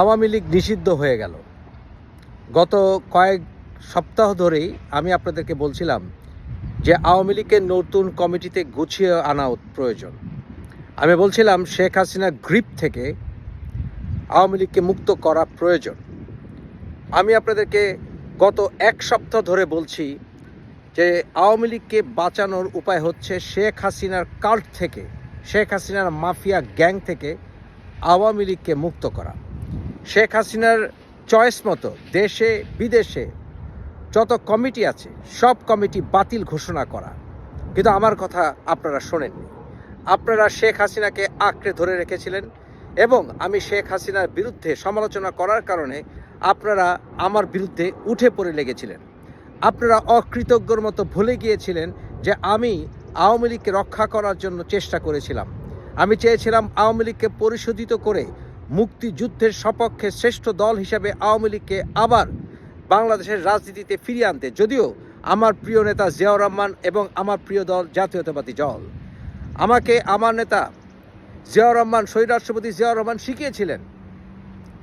আওয়ামী লীগ নিষিদ্ধ হয়ে গেল। গত কয়েক সপ্তাহ ধরেই আমি আপনাদেরকে বলছিলাম যে আওয়ামী লীগের নতুন কমিটিতে গুছিয়ে আনা প্রয়োজন। আমি বলছিলাম শেখ হাসিনা গ্রিপ থেকে আওয়ামী লীগকে মুক্ত করা প্রয়োজন। আমি আপনাদেরকে গত এক সপ্তাহ ধরে বলছি যে আওয়ামী লীগকে বাঁচানোর উপায় হচ্ছে শেখ হাসিনার কাল্ট থেকে, শেখ হাসিনার মাফিয়া গ্যাং থেকে আওয়ামী লীগকে মুক্ত করা। শেখ হাসিনার চয়েস মতো দেশে, বিদেশে যত কমিটি আছে, সব কমিটি বাতিল ঘোষণা করা। কিন্তু আমার কথা আপনারা শোনেননি। আপনারা শেখ হাসিনাকে আঁকড়ে ধরে রেখেছিলেন এবং আমি শেখ হাসিনার বিরুদ্ধে সমালোচনা করার কারণে আপনারা আমার বিরুদ্ধে উঠে পড়ে লেগেছিলেন। আপনারা অকৃতজ্ঞর মতো ভুলে গিয়েছিলেন যে আমি আওয়ামী লীগকে রক্ষা করার জন্য চেষ্টা করেছিলাম। আমি চেয়েছিলাম আওয়ামী লীগকে পরিশোধিত করে মুক্তিযুদ্ধের সপক্ষে শ্রেষ্ঠ দল হিসাবে আওয়ামী লীগকে আবার বাংলাদেশের রাজনীতিতে ফিরিয়ে আনতে, যদিও আমার প্রিয় নেতা জিয়াউর রহমান এবং আমার প্রিয় দল জাতীয়তাবাদী দল। আমাকে আমার নেতা জিয়াউর রহমান, শহীদ রাষ্ট্রপতি জিয়াউর রহমান শিখিয়েছিলেন,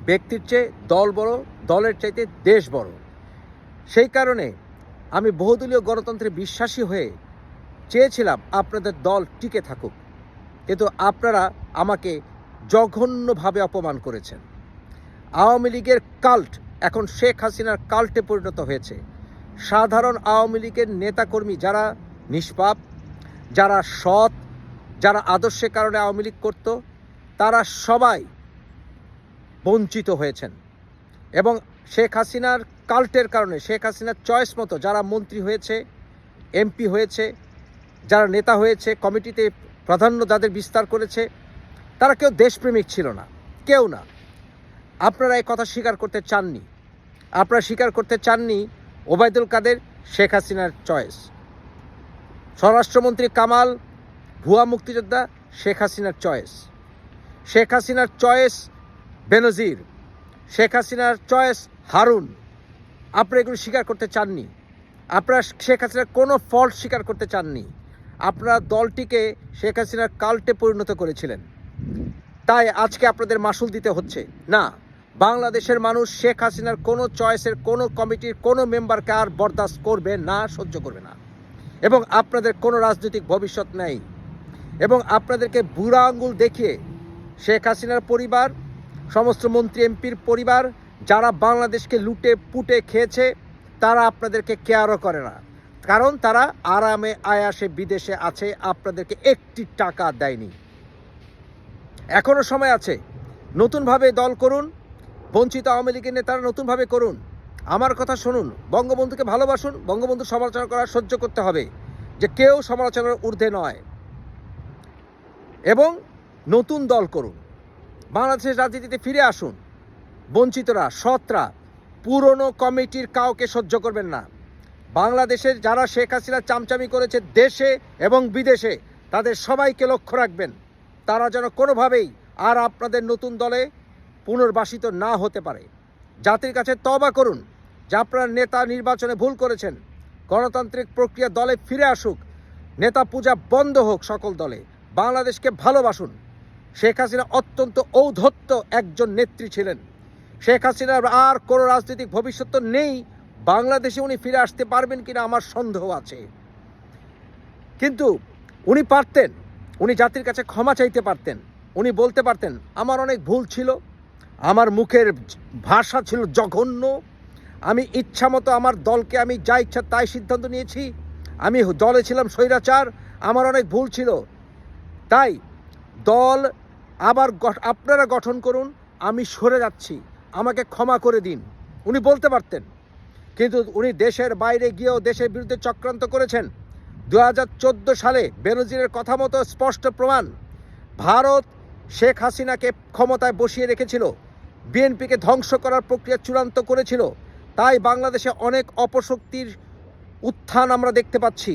ব্যক্তির চেয়ে দল বড়, দলের চাইতে দেশ বড়। সেই কারণে আমি বহুদলীয় গণতন্ত্রে বিশ্বাসী হয়ে চেয়েছিলাম আপনাদের দল টিকে থাকুক। কিন্তু আপনারা আমাকে জঘন্যভাবে অপমান করেছেন। আওয়ামী লীগের কাল্ট এখন শেখ হাসিনার কাল্টে পরিণত হয়েছে। সাধারণ আওয়ামী লীগের নেতাকর্মী যারা নিষ্পাপ, যারা সৎ, যারা আদর্শের কারণে আওয়ামী লীগ করত, তারা সবাই বঞ্চিত হয়েছেন। এবং শেখ হাসিনার কাল্টের কারণে, শেখ হাসিনার চয়েস মতো যারা মন্ত্রী হয়েছে, এমপি হয়েছে, যারা নেতা হয়েছে, কমিটিতে প্রাধান্য যাদের বিস্তার করেছে তারা কেউ দেশপ্রেমিক ছিল না, কেউ না। আপনারা এই কথা স্বীকার করতে চাননি। আপনারা স্বীকার করতে চাননি ওবায়দুল কাদের, শেখ হাসিনার চয়েস। স্বরাষ্ট্রমন্ত্রী কামাল, ভুয়া মুক্তিযোদ্ধা শেখ হাসিনার চয়েস। শেখ হাসিনার চয়েস বেনজির, শেখ হাসিনার চয়েস হারুন। আপনারা এগুলো স্বীকার করতে চাননি। আপনারা শেখ হাসিনার কোনো ফল্ট স্বীকার করতে চাননি। আপনারা দলটিকে শেখ হাসিনার কাল্টে পরিণত করেছিলেন। তাই আজকে আপনাদের মাসুল দিতে হচ্ছে। না, বাংলাদেশের মানুষ শেখ হাসিনার কোনো চয়েসের, কোনো কমিটির, কোনো মেম্বারকে আর বরদাস্ত করবে না, সহ্য করবে না। এবং আপনাদের কোনো রাজনৈতিক ভবিষ্যৎ নেই। এবং আপনাদেরকে বুড়া আঙ্গুল দেখিয়ে শেখ হাসিনার পরিবার, সমস্ত মন্ত্রী, এমপির পরিবার, যারা বাংলাদেশকে লুটে, পুটে খেয়েছে, তারা আপনাদেরকে কেয়ারও করে না। কারণ তারা আরামে, আয়াসে, বিদেশে আছে, আপনাদেরকে একটি টাকা দেয়নি। এখনও সময় আছে। নতুনভাবে দল করুন, বঞ্চিত আওয়ামী লীগের নেতারা নতুনভাবে করুন। আমার কথা শুনুন, বঙ্গবন্ধুকে ভালোবাসুন, বঙ্গবন্ধু সমালোচনা করা সহ্য করতে হবে, যে কেউ সমালোচনার ঊর্ধ্বে নয়। এবং নতুন দল করুন, বাংলাদেশের রাজনীতিতে ফিরে আসুন। বঞ্চিতরা, সৎরা, পুরনো কমিটির কাউকে সহ্য করবেন না। বাংলাদেশের যারা শেখ হাসিনা চামচামি করেছে দেশে এবং বিদেশে, তাদের সবাইকে লক্ষ্য রাখবেন। তারা যেন কোনোভাবেই আর আপনাদের নতুন দলে পুনর্বাসিত না হতে পারে। জাতির কাছে তবা করুন, যে আপনার নেতা নির্বাচনে ভুল করেছেন। গণতান্ত্রিক প্রক্রিয়া দলে ফিরে আসুক, নেতা পূজা বন্ধ হোক সকল দলে। বাংলাদেশকে ভালোবাসুন। শেখ হাসিনা অত্যন্ত ঔদ্ধত্য একজন নেত্রী ছিলেন। শেখ হাসিনার আর কোনো রাজনৈতিক ভবিষ্যৎ তো নেই। বাংলাদেশে উনি ফিরে আসতে পারবেন কিনা আমার সন্দেহ আছে। কিন্তু উনি পারতেন। উনি জাতির কাছে ক্ষমা চাইতে পারতেন। উনি বলতে পারতেন, আমার অনেক ভুল ছিল। আমার মুখের ভাষা ছিল জঘন্য। আমি ইচ্ছা মতো আমার দলকে আমি যা ইচ্ছা তাই সিদ্ধান্ত নিয়েছি। আমি দলে ছিলাম স্বৈরাচার। আমার অনেক ভুল ছিল। তাই দল আবার আপনারা গঠন করুন, আমি সরে যাচ্ছি। আমাকে ক্ষমা করে দিন। উনি বলতে পারতেন। কিন্তু উনি দেশের বাইরে গিয়েও দেশের বিরুদ্ধে চক্রান্ত করেছেন। দু হাজার চোদ্দ সালে বেনজিরের কথা মতো স্পষ্ট প্রমাণ। ভারত শেখ হাসিনাকে ক্ষমতায় বসিয়ে রেখেছিল। বিএনপিকে ধ্বংস করার প্রক্রিয়া চূড়ান্ত করেছিল। তাই বাংলাদেশে অনেক অপশক্তির উত্থান আমরা দেখতে পাচ্ছি।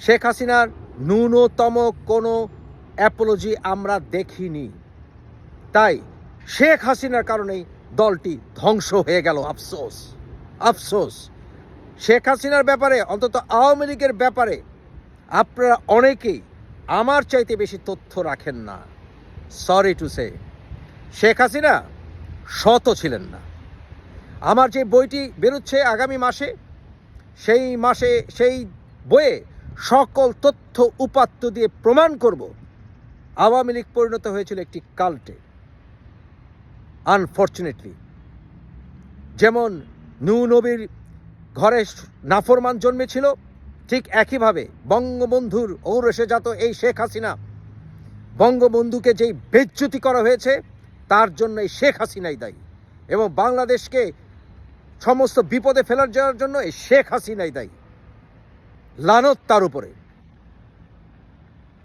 শেখ হাসিনার ন্যূনতম কোনো অ্যাপোলজি আমরা দেখিনি। তাই শেখ হাসিনার কারণেই দলটি ধ্বংস হয়ে গেল। আফসোস আফসোস। শেখ হাসিনার ব্যাপারে, অন্তত আওয়ামী লীগের ব্যাপারে আপনারা অনেকেই আমার চাইতে বেশি তথ্য রাখেন না। Sorry to say Sheikh Hasina শত ছিলেন না। আমার যে বইটি বেরোচ্ছে আগামী মাসে, সেই মাসে, সেই বইয়ে সকল তথ্য উপাত্ত দিয়ে প্রমাণ করব, আওয়ামী লীগ পরিণত হয়েছিল একটি কাল্টে। আনফর্চুনেটলি যেমন নূ নবীর ঘরে নাফরমান জন্মেছিল, ঠিক একইভাবে বঙ্গবন্ধুর ঔরসে জাত এই শেখ হাসিনা। বঙ্গবন্ধুকে যেই বেজ্যুতি করা হয়েছে, তার জন্য এই শেখ হাসিনাই দায়ী। এবং বাংলাদেশকে সমস্ত বিপদে ফেলার যাওয়ার জন্য এই শেখ হাসিনাই দায়ী। লানত তার উপরে।